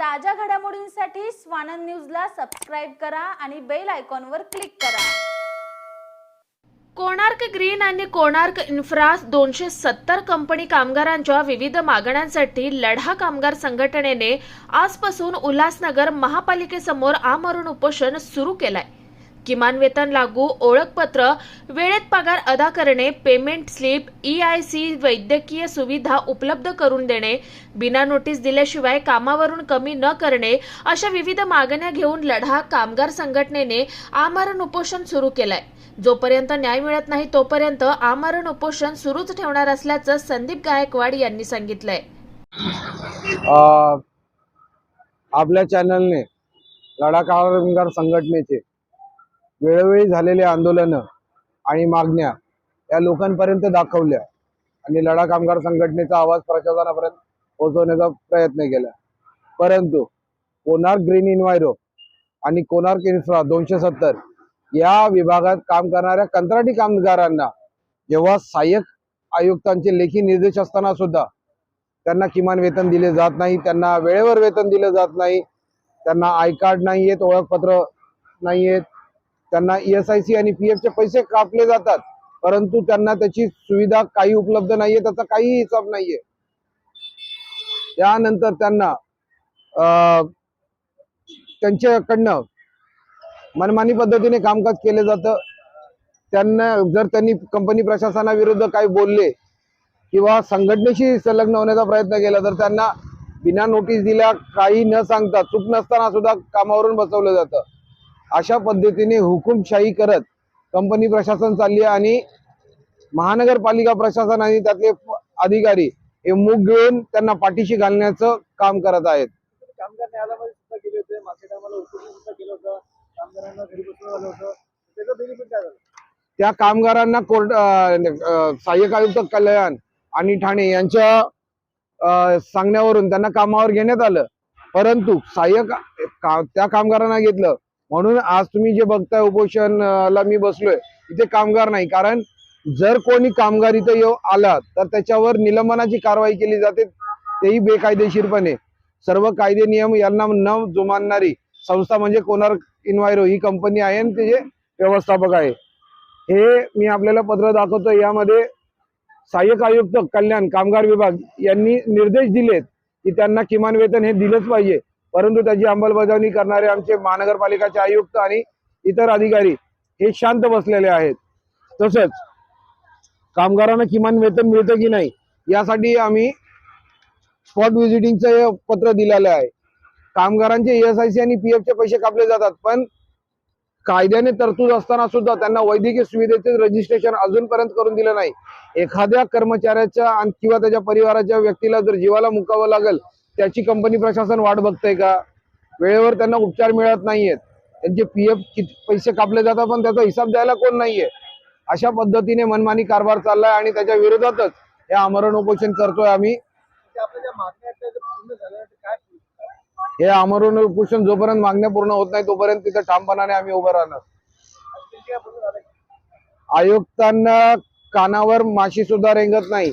ताज्या घडामोडींसाठी स्वानंद न्यूजला सबस्क्राईब करा आणि बेल आयकॉनवर क्लिक करा. कोणार्क ग्रीन आणि कोणार्क इन्फ्रा दोनशे सत्तर कंपनी कामगारांच्या विविध मागण्यांसाठी लढा कामगार संघटनेने आजपासून उल्हासनगर महापालिकेसमोर आमरण उपोषण सुरू केलंय. किमान वेतन लागू ओळखपत्र वेळेत पगार अदा करणे payment slip E I C वैद्यकीय सुविधा उपलब्ध करून देणे बिना नोटीस दिल्याशिवाय कामावरून कमी न करणे अशा विविध मागण्या घेऊन लढा कामगार संघटनेने आमरण उपोषण सुरू केलंय. जोपर्यंत न्याय मिळत नाही तोपर्यंत आमरण उपोषण सुरूच ठेवणार असल्याचं संदीप गायकवाड यांनी सांगितलंय. आपल्या चॅनलने लढा कामगार संघटनेचे वेळोवेळी झालेले आंदोलनं आणि मागण्या या लोकांपर्यंत दाखवल्या आणि लढा कामगार संघटनेचा आवाज प्रशासनापर्यंत पोहोचवण्याचा प्रयत्न केला. परंतु कोणार्क ग्रीन इन्व्हायरो आणि कोणार्क इन्फ्रा दोनशे सत्तर या विभागात काम करणाऱ्या कंत्राटी कामगारांना जेव्हा सहाय्यक आयुक्तांचे लेखी निर्देश असताना सुद्धा त्यांना किमान वेतन दिले जात नाही त्यांना वेळेवर वेतन दिलं जात नाही त्यांना आय कार्ड नाही आहेत ओळखपत्र नाही आहेत त्यांना ईएसआयसी एस आय सी आणि पी चे पैसे कापले जातात. परंतु त्यांना त्याची सुविधा काही उपलब्ध नाहीये त्याचा काही हिसाब नाहीये. त्यानंतर त्यांना अं, त्यांच्याकडनं मनमानी पद्धतीने कामकाज केले जातं. त्यांना जर त्यांनी कंपनी प्रशासनाविरुद्ध काही बोलले किंवा संघटनेशी संलग्न होण्याचा प्रयत्न केला तर त्यांना बिना नोटीस दिल्या काही न सांगता चूक नसताना सुद्धा कामावरून बसवलं जातं. अशा पद्धतीने हुकुमशाही करत कंपनी प्रशासन चालली आणि महानगरपालिका प्रशासन आणि त्यातले अधिकारी हे मुग घेऊन त्यांना पाठीशी घालण्याचं काम करत आहेत. त्या कामगारांना कोर्ट सहाय्यक आयुक्त कल्याण आणि ठाणे यांच्या सांगण्यावरून त्यांना कामावर घेण्यात आलं. परंतु सहाय्यक त्या कामगारांना घेतलं. म्हणून आज तुम्ही जे बघताय उपोषणला मी बसलोय इथे कामगार नाही. कारण जर कोणी कामगार इथे येऊ आला तर त्याच्यावर निलंबनाची कारवाई केली जाते तेही बेकायदेशीरपणे. सर्व कायदे नियम यांना न जुमानणारी संस्था म्हणजे कोणार्क इन्व्हायरो ही कंपनी आहे आणि त्याचे व्यवस्थापक आहे. हे मी आपल्याला पत्र दाखवतो यामध्ये सहाय्यक आयुक्त कल्याण कामगार विभाग यांनी निर्देश दिलेत की त्यांना किमान वेतन हे दिलंच पाहिजे. परंतु त्याची अंमलबजावणी करणारे आमचे महानगरपालिकाचे आयुक्त आणि इतर अधिकारी हे शांत बसलेले आहेत. तसंच कामगारांना किमान वेतन मिळतं की नाही यासाठी आम्ही स्पॉट व्हिजिटिंगचं पत्र दिलेलं आहे. कामगारांचे एस आय सी आणि पी चे पैसे कापले जातात पण कायद्याने तरतूद असताना सुद्धा त्यांना वैद्यकीय सुविधेचे रजिस्ट्रेशन अजूनपर्यंत करून दिलं नाही. एखाद्या कर्मचाऱ्याच्या आणि किंवा त्याच्या परिवाराच्या व्यक्तीला जर जीवाला मुकावं लागेल त्याची कंपनी प्रशासन वाट बघतंय का? वेळेवर त्यांना उपचार मिळत नाहीयेत. त्यांचे पी एफ किती पैसे कापले जातात पण त्याचा हिसाब द्यायला कोण नाहीये? अशा पद्धतीने मनमानी कारभार चाललाय आणि त्याच्या विरोधातच हे आमरण उपोषण करतोय आम्ही. हे आमरण उपोषण जोपर्यंत मागण्या पूर्ण होत नाही तोपर्यंत तिथं ठामपणाने आम्ही उभं राहणार. आयुक्तांना कानावर माशी सुद्धा रेंगत नाही.